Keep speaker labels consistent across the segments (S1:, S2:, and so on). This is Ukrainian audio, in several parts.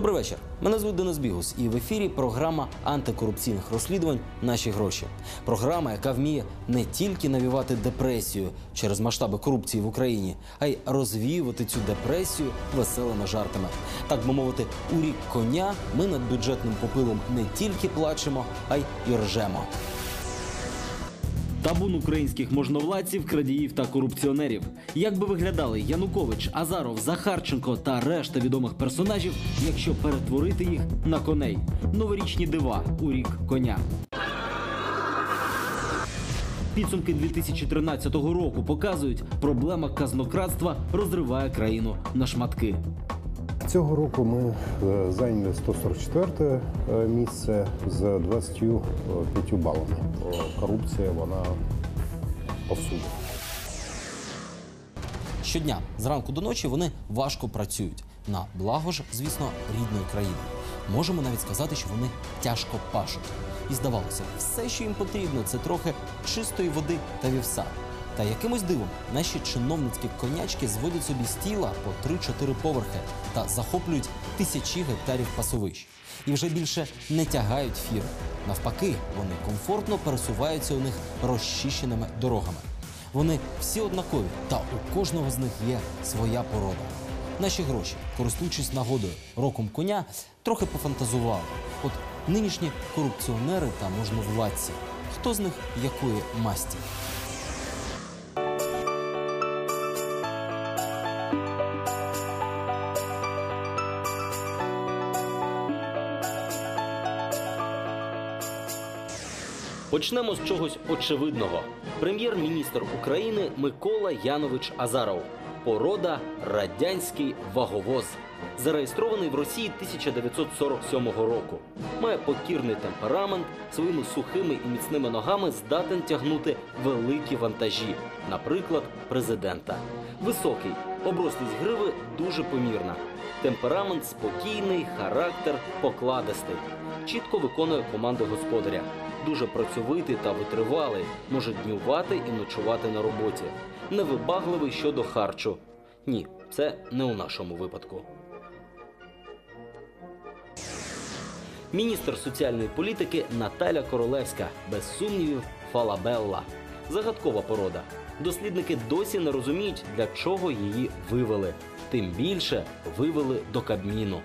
S1: Добрий вечір. Мене звуть Денис Бігус, і в ефірі програма антикорупційних розслідувань Наші гроші. Програма, яка вміє не тільки навівати депресію через масштаби корупції в Україні, а й розвіювати цю депресію веселими жартами. Так би мовити, у рік коня ми над бюджетним попилом не тільки плачемо, а й і ржемо. Табун українських можновладців, крадіїв та корупціонерів. Як би виглядали Янукович, Азаров, Захарченко та решта відомих персонажів, якщо перетворити їх на коней? Новорічні дива у рік коня. Підсумки 2013 року показують, проблема казнократства розриває країну на шматки.
S2: Цього року ми е, зайняли 144 місце з 25 балами. Корупція вона повсюди.
S1: Щодня зранку до ночі вони важко працюють на благо ж, звісно, рідної країни. Можемо навіть сказати, що вони тяжко пашуть. І здавалося, все, що їм потрібно, це трохи чистої води та вівса. Та якимось дивом наші чиновницькі конячки зводять собі з тіла по 3-4 поверхи та захоплюють тисячі гектарів пасовищ. І вже більше не тягають фір. Навпаки, вони комфортно пересуваються у них розчищеними дорогами. Вони всі однакові, та у кожного з них є своя порода. Наші гроші, користуючись нагодою роком коня, трохи пофантазували. От нинішні корупціонери та можновладці. Хто з них якої масті? Почнемо з чогось очевидного. Прем'єр-міністр України Микола Янович Азаров. Порода радянський ваговоз. Зареєстрований в Росії 1947 року. Має покірний темперамент, своїми сухими і міцними ногами здатен тягнути великі вантажі, наприклад, президента. Високий, оброслість гриви дуже помірна. Темперамент спокійний, характер покладистий. Чітко виконує команди господаря. Дуже працьовитий та витривалий, може днювати і ночувати на роботі. Невибагливий щодо харчу. Ні, це не у нашому випадку. Міністр соціальної політики Наталя Королевська, без сумнівів, фалабелла. Загадкова порода. Дослідники досі не розуміють, для чого її вивели. Тим більше вивели до Кабміну.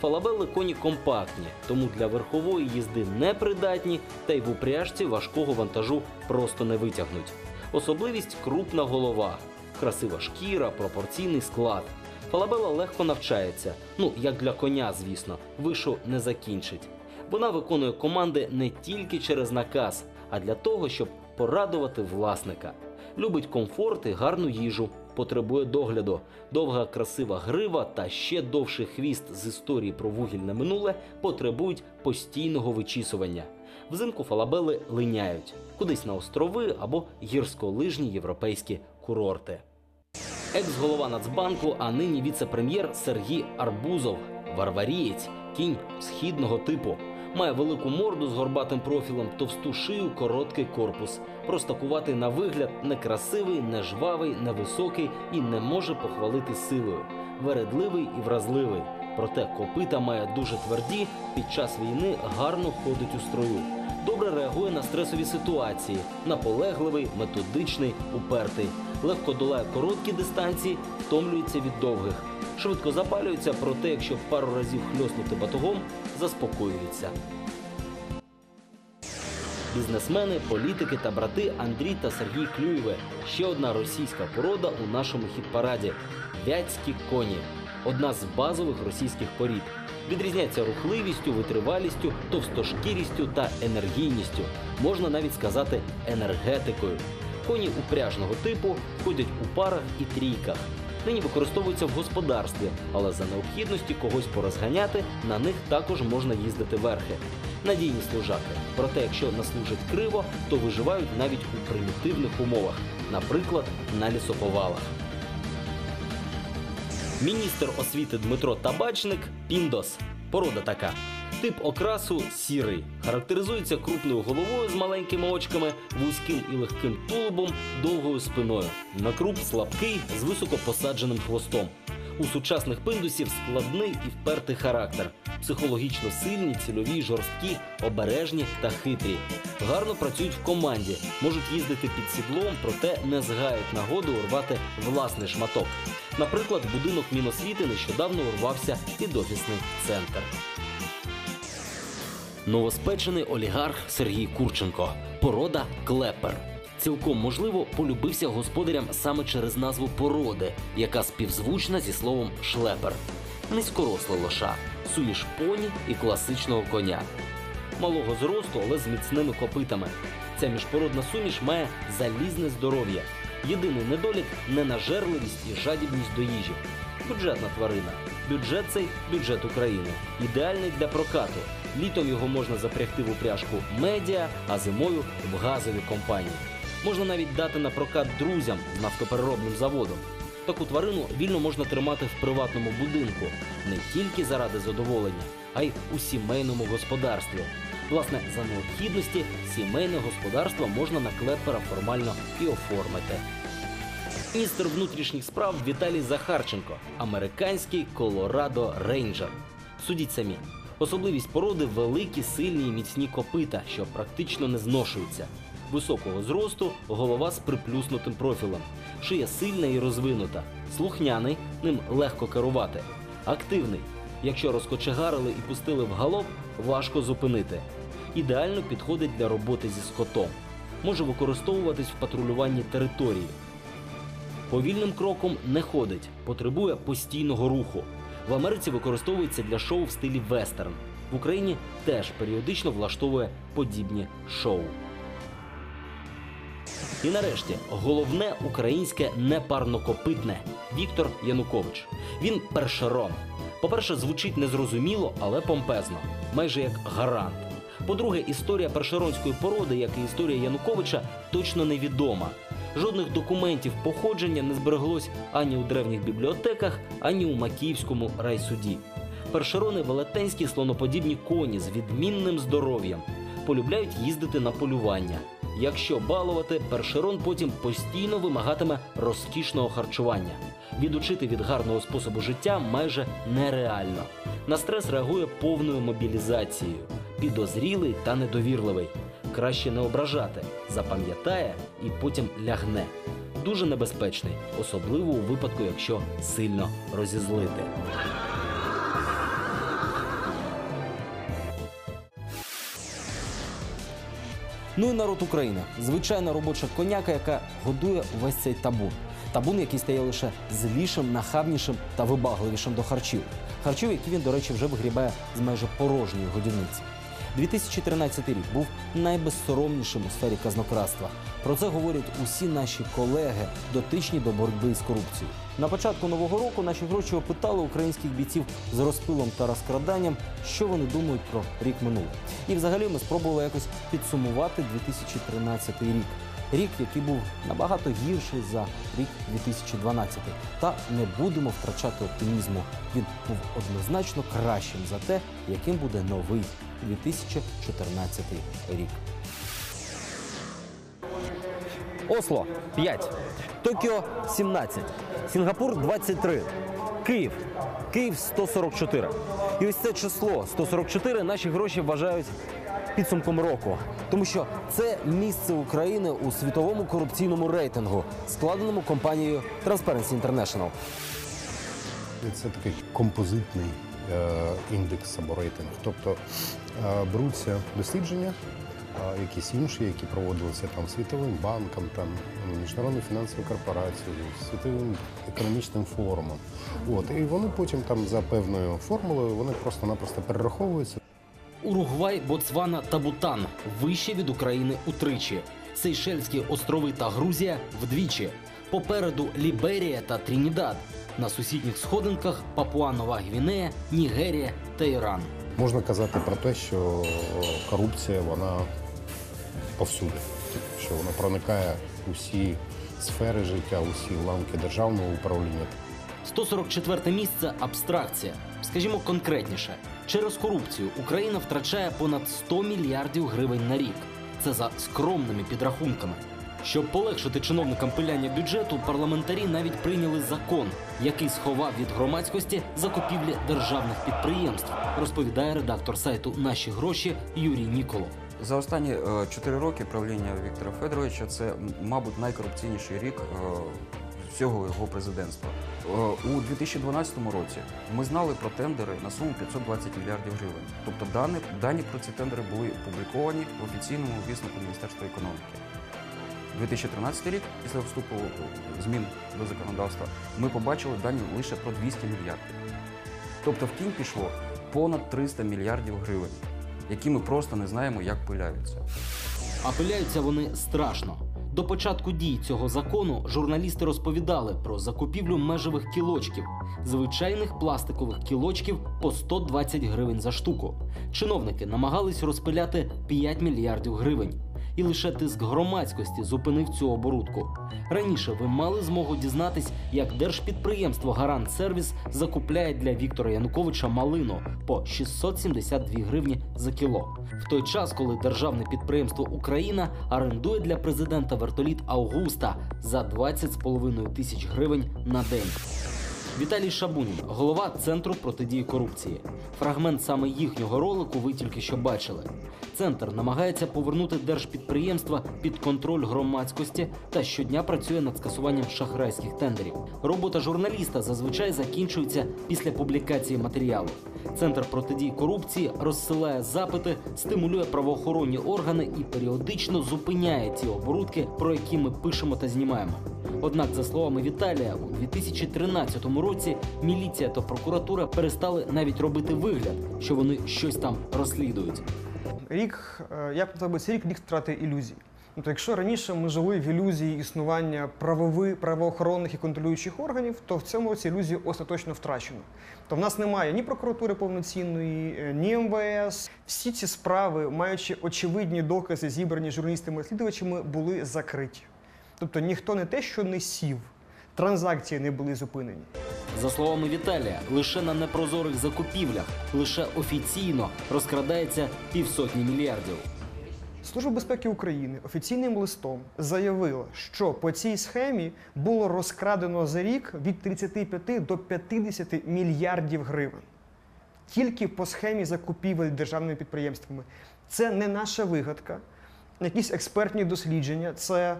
S1: Фалабели коні компактні, тому для верхової їзди непридатні, та й в упряжці важкого вантажу просто не витягнуть. Особливість крупна голова, красива шкіра, пропорційний склад. Фалабела легко навчається. Ну, як для коня, звісно, вишу не закінчить. Вона виконує команди не тільки через наказ, а для того, щоб порадувати власника. Любить комфорт і гарну їжу, потребує догляду. Довга красива грива та ще довший хвіст з історії про вугільне минуле потребують постійного вичісування. Взимку фалабели линяють кудись на острови або гірськолижні європейські курорти. Екс-голова Нацбанку, а нині віце-прем'єр Сергій Арбузов, варварієць, кінь східного типу. Має велику морду з горбатим профілем, товсту шию, короткий корпус. Простакуватий на вигляд, некрасивий, не жвавий, невисокий і не може похвалити силою. Вередливий і вразливий. Проте копита має дуже тверді, під час війни гарно ходить у строю. Добре реагує на стресові ситуації, наполегливий, методичний, упертий. Легко долає короткі дистанції, втомлюється від довгих. Швидко запалюється, проте, якщо пару разів хльоснути батогом, заспокоюється. Бізнесмени, політики та брати Андрій та Сергій Клюєве. Ще одна російська порода у нашому хіт-параді вятські коні. Одна з базових російських порід. Відрізняється рухливістю, витривалістю, товстошкірістю та енергійністю. Можна навіть сказати енергетикою. Коні упряжного типу ходять у парах і трійках. Нині використовуються в господарстві, але за необхідності когось порозганяти на них також можна їздити верхи. Надійні служаки. Проте, якщо наслужать криво, то виживають навіть у примітивних умовах, наприклад, на лісоповалах. Міністр освіти Дмитро Табачник Піндос. Порода така. Тип окрасу сірий. Характеризується крупною головою з маленькими очками, вузьким і легким тулубом, довгою спиною. На круп слабкий з високо посадженим хвостом. У сучасних пиндусів складний і впертий характер. Психологічно сильні, цільові, жорсткі, обережні та хитрі. Гарно працюють в команді, можуть їздити під сідлом, проте не згають нагоду урвати власний шматок. Наприклад, будинок Міносвіти нещодавно урвався під офісний центр. Новоспечений олігарх Сергій Курченко. Порода клепер. Цілком можливо полюбився господарям саме через назву породи, яка співзвучна зі словом шлепер. Низькоросла лоша, суміш поні і класичного коня. Малого зросту, але з міцними копитами. Ця міжпородна суміш має залізне здоров'я. Єдиний недолік ненажерливість і жадібність до їжі. Бюджетна тварина. Бюджет цей бюджет України. Ідеальний для прокату. Літом його можна запрягти в упряжку медіа, а зимою в газові компанії. Можна навіть дати на прокат друзям з нафтопереробним заводом. Таку тварину вільно можна тримати в приватному будинку не тільки заради задоволення, а й у сімейному господарстві. Власне, за необхідності сімейне господарство можна на клепера формально і оформити. Міністр внутрішніх справ Віталій Захарченко, американський Колорадо Рейнджер. Судіть самі. Особливість породи великі, сильні і міцні копита, що практично не зношуються. Високого зросту, голова з приплюснутим профілем, шия сильна і розвинута, слухняний, ним легко керувати, активний. Якщо розкочегарили і пустили в галоп, важко зупинити. Ідеально підходить для роботи зі скотом. Може використовуватись в патрулюванні території. Повільним кроком не ходить, потребує постійного руху. В Америці використовується для шоу в стилі вестерн. В Україні теж періодично влаштовує подібні шоу. І нарешті головне українське непарнокопитне Віктор Янукович. Він першерон. По-перше, звучить незрозуміло, але помпезно, майже як гарант. По-друге, історія першеронської породи, як і історія Януковича, точно невідома. Жодних документів походження не збереглось ані у древніх бібліотеках, ані у Макіївському райсуді. Першерони велетенські слоноподібні коні з відмінним здоров'ям. Полюбляють їздити на полювання. Якщо балувати, першерон потім постійно вимагатиме розкішного харчування. Відучити від гарного способу життя майже нереально. На стрес реагує повною мобілізацією. Підозрілий та недовірливий. Краще не ображати, запам'ятає і потім лягне. Дуже небезпечний, особливо у випадку, якщо сильно розізлити. Ну і народ України. Звичайна робоча коняка, яка годує увесь цей табун. Табун, який стає лише злішим, нахабнішим та вибагливішим до харчів. Харчів, які він, до речі, вже вигрібає з майже порожньої годівниці. 2013 рік був найбезсоромнішим у сфері казнократства. Про це говорять усі наші колеги, дотичні до боротьби з корупцією. На початку нового року наші гроші опитали українських бійців з розпилом та розкраданням, що вони думають про рік минулий. І взагалі ми спробували якось підсумувати 2013 рік. Рік, який був набагато гірший за рік 2012. Та не будемо втрачати оптимізму. Він був однозначно кращим за те, яким буде новий 2014 рік. Осло 5, Токіо 17, Сінгапур 23, Київ, Київ 144. І ось це число 144 наші гроші вважають підсумком року, тому що це місце України у світовому корупційному рейтингу, складеному компанією Transparency International.
S2: Це такий композитний е, індекс або рейтинг. Тобто е, беруться дослідження, е, якісь інші, які проводилися там світовим банком, там міжнародною фінансовою корпорацією, світовим економічним форумом. От і вони потім там за певною формулою вони просто-напросто перераховуються.
S1: Уругвай, Боцвана та Бутан вище від України утричі. Сейшельські острови та Грузія вдвічі. Попереду Ліберія та Трінідад. На сусідніх сходинках Папуа-Нова Гвінея, Нігерія та Іран.
S2: Можна казати про те, що корупція вона повсюди, що вона проникає у всі сфери життя, усі ланки державного управління.
S1: 144 місце абстракція. Скажімо конкретніше, через корупцію Україна втрачає понад 100 мільярдів гривень на рік. Це за скромними підрахунками. Щоб полегшити чиновникам пиляння бюджету, парламентарі навіть прийняли закон, який сховав від громадськості закупівлі державних підприємств, розповідає редактор сайту Наші гроші Юрій Ніколов.
S3: За останні е, чотири роки правління Віктора Федоровича це, мабуть, найкорупційніший рік е, всього його президентства. Е, У 2012 році ми знали про тендери на суму 520 мільярдів гривень. Тобто дані, дані про ці тендери були опубліковані в офіційному віснику Міністерства економіки. 2013 рік, після вступу е, змін до законодавства, ми побачили дані лише про 200 мільярдів. Тобто в кінь пішло понад 300 мільярдів гривень, які ми просто не знаємо, як пиляються.
S1: А пиляються вони страшно. До початку дій цього закону журналісти розповідали про закупівлю межевих кілочків, звичайних пластикових кілочків по 120 гривень за штуку. Чиновники намагались розпиляти 5 мільярдів гривень. І лише тиск громадськості зупинив цю оборудку. Раніше ви мали змогу дізнатись, як держпідприємство Гарант Сервіс закупляє для Віктора Януковича малину по 672 гривні за кіло. В той час, коли державне підприємство Україна орендує для президента вертоліт Аугуста за 20,5 тисяч гривень на день. Віталій Шабунін, голова центру протидії корупції. Фрагмент саме їхнього ролику ви тільки що бачили. Центр намагається повернути держпідприємства під контроль громадськості та щодня працює над скасуванням шахрайських тендерів. Робота журналіста зазвичай закінчується після публікації матеріалу. Центр протидії корупції розсилає запити, стимулює правоохоронні органи і періодично зупиняє ті оборудки, про які ми пишемо та знімаємо. Однак, за словами Віталія, у 2013 році міліція та прокуратура перестали навіть робити вигляд, що вони щось там розслідують.
S4: Рік, я би цей рік рік втрати ілюзій. Тобто, якщо раніше ми жили в ілюзії існування правови, правоохоронних і контролюючих органів, то в цьому році ілюзію остаточно втрачено. То в нас немає ні прокуратури повноцінної, е, ні МВС. Всі ці справи, маючи очевидні докази, зібрані журналістами-розслідувачами, були закриті. Тобто ніхто не те, що не сів, транзакції не були зупинені.
S1: За словами Віталія, лише на непрозорих закупівлях, лише офіційно розкрадається півсотні мільярдів.
S4: Служба безпеки України офіційним листом заявила, що по цій схемі було розкрадено за рік від 35 до 50 мільярдів гривень. Тільки по схемі закупівель державними підприємствами. Це не наша вигадка, якісь експертні дослідження, це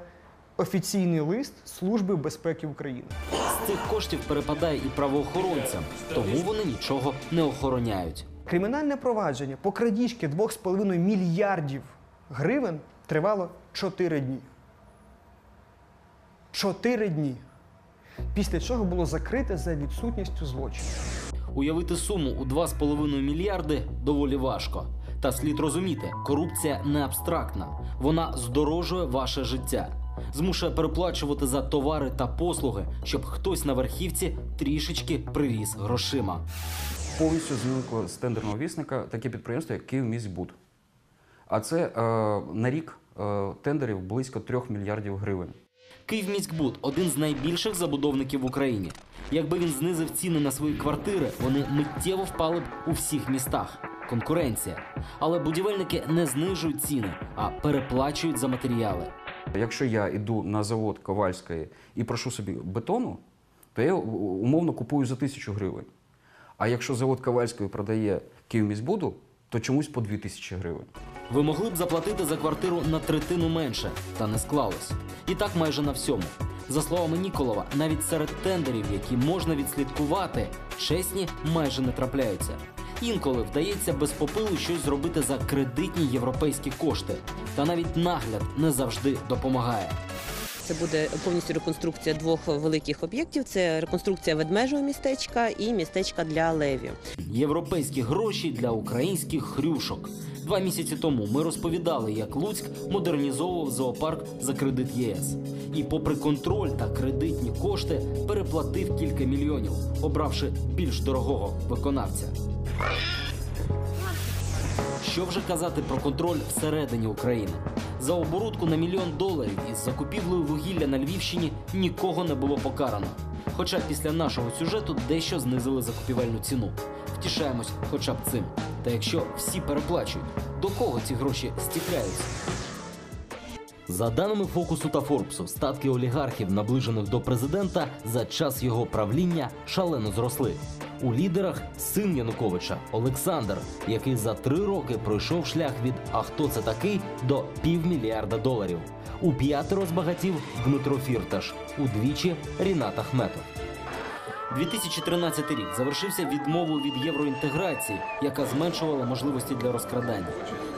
S4: офіційний лист Служби безпеки України.
S1: З цих коштів перепадає і правоохоронцям, тому вони нічого не охороняють.
S4: Кримінальне провадження по крадіжки 2,5 мільярдів гривень тривало 4 дні. 4 дні. Після чого було закрите за відсутністю злочину.
S1: Уявити суму у 2,5 мільярди доволі важко. Та слід розуміти, корупція не абстрактна, вона здорожує ваше життя, змушує переплачувати за товари та послуги, щоб хтось на верхівці трішечки приріс грошима.
S3: Повністю зникло з тендерного вісника таке підприємство, як Київміськбуд. А це е, на рік е, тендерів близько 3 мільярдів гривень.
S1: Київміськбуд один з найбільших забудовників в Україні. Якби він знизив ціни на свої квартири, вони миттєво впали б у всіх містах. Конкуренція. Але будівельники не знижують ціни, а переплачують за матеріали.
S3: Якщо я йду на завод Ковальської і прошу собі бетону, то я умовно купую за тисячу гривень. А якщо завод Ковальської продає Київміськбуду, то чомусь по 2 тисячі гривень.
S1: Ви могли б заплатити за квартиру на третину менше, та не склалось. І так майже на всьому. За словами Ніколова, навіть серед тендерів, які можна відслідкувати, чесні майже не трапляються. Інколи вдається без попилу щось зробити за кредитні європейські кошти. Та навіть нагляд не завжди допомагає.
S5: Це буде повністю реконструкція двох великих об'єктів: це реконструкція ведмежого містечка і містечка для левів.
S1: Європейські гроші для українських хрюшок. Два місяці тому ми розповідали, як Луцьк модернізовував зоопарк за кредит ЄС. І, попри контроль та кредитні кошти, переплатив кілька мільйонів, обравши більш дорогого виконавця. Що вже казати про контроль всередині України? За оборудку на мільйон доларів із закупівлею вугілля на Львівщині нікого не було покарано. Хоча після нашого сюжету дещо знизили закупівельну ціну. Втішаємось хоча б цим. Та якщо всі переплачують, до кого ці гроші стікаються? За даними фокусу та Форбсу, статки олігархів, наближених до президента, за час його правління шалено зросли. У лідерах син Януковича Олександр, який за три роки пройшов шлях від А хто це такий до півмільярда доларів. У п'ятеро збагатів Дмитро Фірташ, удвічі Рінат Ахметов. 2013 рік завершився відмовою від євроінтеграції, яка зменшувала можливості для розкрадання.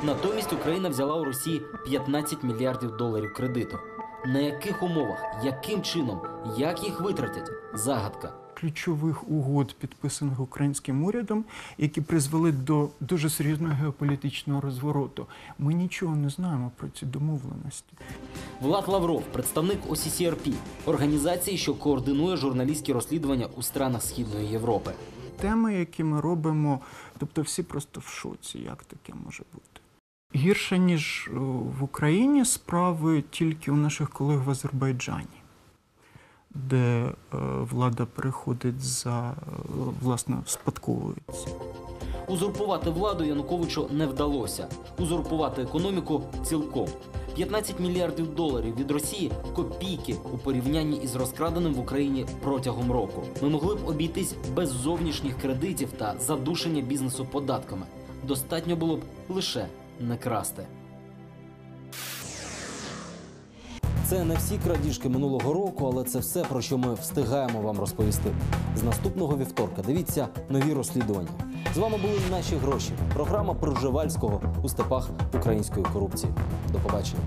S1: Натомість Україна взяла у Росії 15 мільярдів доларів кредиту. На яких умовах, яким чином, як їх витратять? Загадка.
S6: Ключових угод, підписаних українським урядом, які призвели до дуже серйозного геополітичного розвороту. Ми нічого не знаємо про ці домовленості.
S1: Влад Лавров, представник OCCRP, організації, що координує журналістські розслідування у странах Східної Європи.
S6: Теми, які ми робимо, тобто всі просто в шоці, як таке може бути. Гірше, ніж е, в Україні, справи тільки у наших колег в Азербайджані, де е, влада переходить за е, власне спадковується.
S1: Узурпувати владу Януковичу не вдалося. Узурпувати економіку цілком. 15 мільярдів доларів від Росії копійки у порівнянні із розкраденим в Україні протягом року. Ми могли б обійтись без зовнішніх кредитів та задушення бізнесу податками. Достатньо було б лише не красти. Це не всі крадіжки минулого року, але це все, про що ми встигаємо вам розповісти. З наступного вівторка дивіться нові розслідування. З вами були наші гроші. Програма Проживальського у степах української корупції. До побачення.